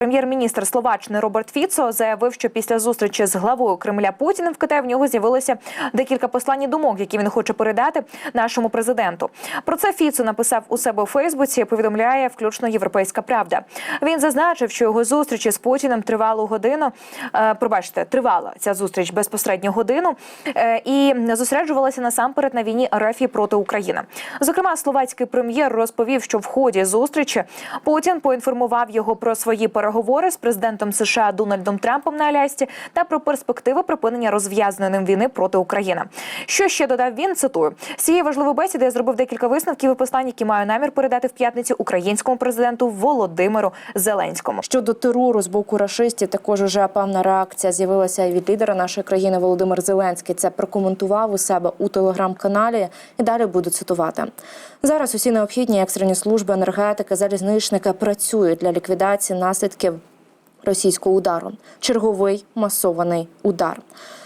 Прем'єр-міністр Словаччини Роберт Фіцо заявив, що після зустрічі з главою Кремля Путіним в Китаї в нього з'явилося декілька послань і думок, які він хоче передати нашому президенту. Про це Фіцо написав у себе у Фейсбуці. Повідомляє включно Європейська Правда. Він зазначив, що його зустрічі з Путіним тривалу годину. Е, пробачте, тривала ця зустріч безпосередньо годину е, і зосереджувалася насамперед на війні РФ проти України. Зокрема, словацький прем'єр розповів, що в ході зустрічі Путін поінформував його про свої переговори з президентом США Дональдом Трампом на Алясці та про перспективи припинення розв'язаної ним війни проти України. Що ще додав він? Цитую з цієї важливої бесіди. Я зробив декілька висновків і послань, які маю намір передати в п'ятницю українському президенту Володимиру Зеленському. Щодо терору з боку рашистів, також уже певна реакція з'явилася від лідера нашої країни Володимир Зеленський. Це прокоментував у себе у телеграм-каналі. І далі буду цитувати. Зараз усі необхідні екстрені служби енергетики, залізничники працюють для ліквідації наслідків російського удару. Черговий масований удар.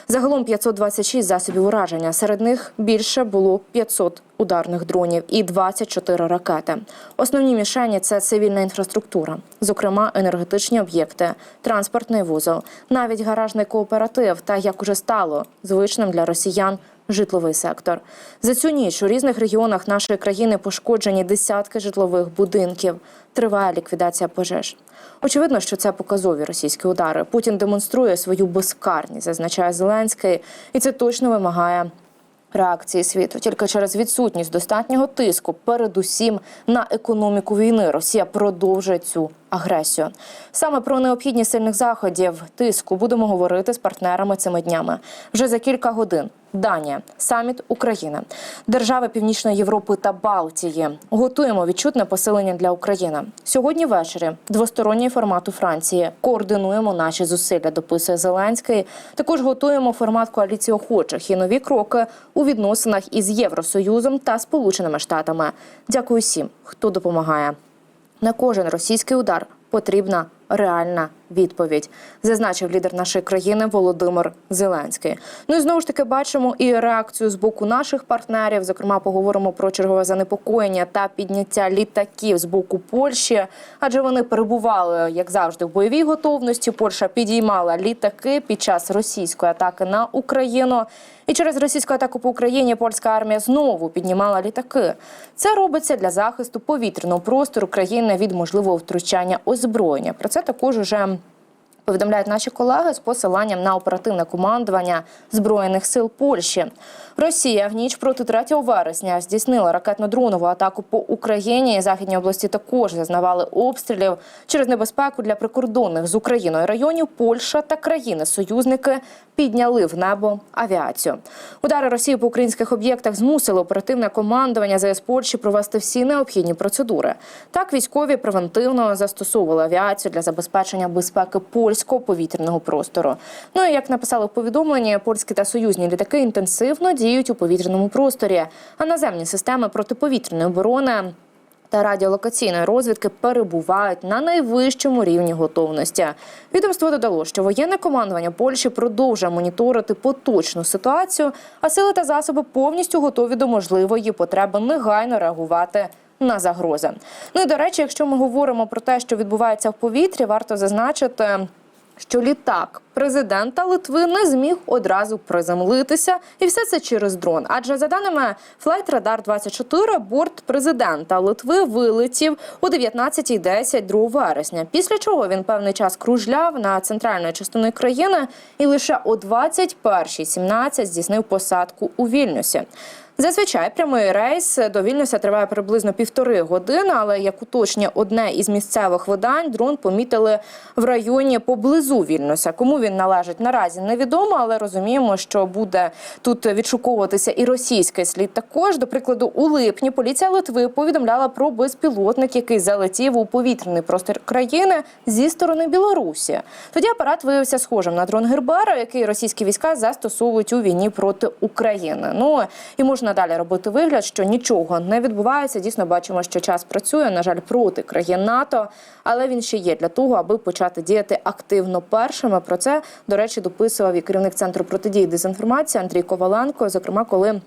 Загалом 526 засобів ураження. Серед них більше було 500 ударних дронів і 24 ракети. Основні мішені це цивільна інфраструктура, зокрема енергетичні об'єкти, транспортний вузол, навіть гаражний кооператив та як уже стало звичним для росіян. Житловий сектор за цю ніч у різних регіонах нашої країни пошкоджені десятки житлових будинків. Триває ліквідація пожеж. Очевидно, що це показові російські удари. Путін демонструє свою безкарність, зазначає Зеленський, і це точно вимагає реакції світу. Тільки через відсутність достатнього тиску, передусім на економіку війни, Росія продовжує цю агресію. Саме про необхідність сильних заходів тиску будемо говорити з партнерами цими днями. Вже за кілька годин. Данія, саміт Україна, держави Північної Європи та Балтії. Готуємо відчутне посилення для України. Сьогодні ввечері двосторонній формат у Франції. Координуємо наші зусилля. Дописує Зеленський. Також готуємо формат коаліції охочих і нові кроки у відносинах із Євросоюзом та Сполученими Штатами. Дякую всім, хто допомагає. На кожен російський удар потрібна реальна відповідь, зазначив лідер нашої країни Володимир Зеленський. Ну і знову ж таки бачимо і реакцію з боку наших партнерів. Зокрема, поговоримо про чергове занепокоєння та підняття літаків з боку Польщі, адже вони перебували як завжди в бойовій готовності. Польща підіймала літаки під час російської атаки на Україну. І через російську атаку по Україні польська армія знову піднімала літаки. Це робиться для захисту повітряного простору країни від можливого втручання озброєння. Про це також уже повідомляють наші колеги з посиланням на оперативне командування збройних сил Польщі. Росія в ніч проти 3 вересня здійснила ракетно-дронову атаку по Україні. Західні області також зазнавали обстрілів через небезпеку для прикордонних з Україною районів. Польща та країни-союзники підняли в небо авіацію. Удари Росії по українських об'єктах змусили оперативне командування ЗС Польщі провести всі необхідні процедури. Так військові превентивно застосовували авіацію для забезпечення безпеки польського повітряного простору. Ну і як написали в повідомленні, польські та союзні літаки інтенсивно діють у повітряному просторі, а наземні системи протиповітряної оборони. Та радіолокаційної розвідки перебувають на найвищому рівні готовності. Відомство додало, що воєнне командування Польщі продовжує моніторити поточну ситуацію, а сили та засоби повністю готові до можливої потреби негайно реагувати на загрози. Ну і до речі, якщо ми говоримо про те, що відбувається в повітрі, варто зазначити. Що літак президента Литви не зміг одразу приземлитися, і все це через дрон. Адже за даними Flight Radar 24, борт президента Литви вилетів о 19.10 2 вересня. Після чого він певний час кружляв на центральної частини країни і лише о 21.17 здійснив посадку у Вільнюсі. Зазвичай прямий рейс до Вільнюса триває приблизно півтори години, але як уточнює одне із місцевих видань, дрон помітили в районі поблизу Вільнюса. Кому він належить наразі невідомо, але розуміємо, що буде тут відшуковуватися і російський слід. Також до прикладу, у липні поліція Литви повідомляла про безпілотник, який залетів у повітряний простір країни зі сторони Білорусі. Тоді апарат виявився схожим на дрон Гербера, який російські війська застосовують у війні проти України. Ну і можна далі робити вигляд, що нічого не відбувається. Дійсно, бачимо, що час працює, на жаль, проти країн НАТО, але він ще є для того, аби почати діяти активно першими. Про це до речі дописував і керівник центру протидії дезінформації Андрій Коваленко. Зокрема, коли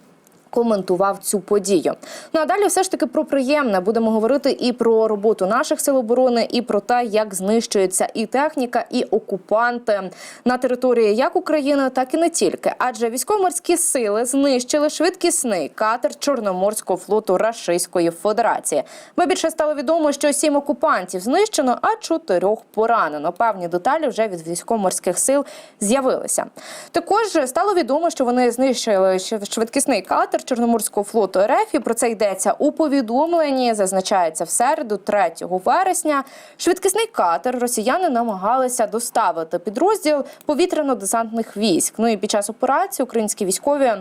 коментував цю подію. Ну а далі все ж таки про приємне. Будемо говорити і про роботу наших сил оборони, і про те, як знищується і техніка, і окупанти на території як України, так і не тільки. Адже військово-морські сили знищили швидкісний катер Чорноморського флоту Рашистської Федерації. Бо більше стало відомо, що сім окупантів знищено, а чотирьох поранено. Певні деталі вже від військово-морських сил з'явилися. Також стало відомо, що вони знищили швидкісний катер Чорноморського флоту РФ. І про це йдеться у повідомленні. Зазначається в середу, 3 вересня. Швидкісний катер росіяни намагалися доставити підрозділ повітряно-десантних військ. Ну і під час операції українські військові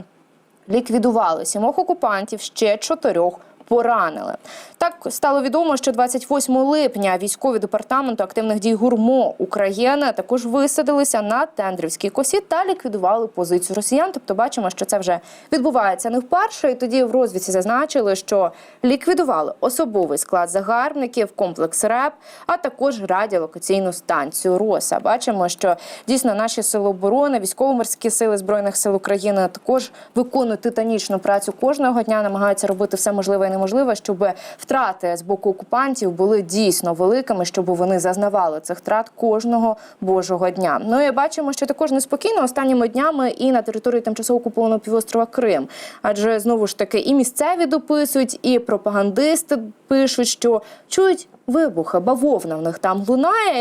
ліквідували сімох окупантів, ще чотирьох. Поранили так стало відомо, що 28 липня військові департаменту активних дій гурмо України також висадилися на тендрівській косі та ліквідували позицію росіян. Тобто, бачимо, що це вже відбувається не вперше. І тоді в розвідці зазначили, що ліквідували особовий склад загарбників, комплекс РЕП, а також радіолокаційну станцію РОСА. Бачимо, що дійсно наші сили оборони, військово-морські сили збройних сил України також виконують титанічну працю кожного дня, намагаються робити все можливе і неможливе, щоб втрати з боку окупантів були дійсно великими, щоб вони зазнавали цих втрат кожного божого дня. Ну і бачимо, що також неспокійно останніми днями і на території тимчасово окупованого півострова Крим, адже знову ж таки і місцеві дописують, і пропагандисти пишуть, що чують вибухи, бавовна в них там лунає.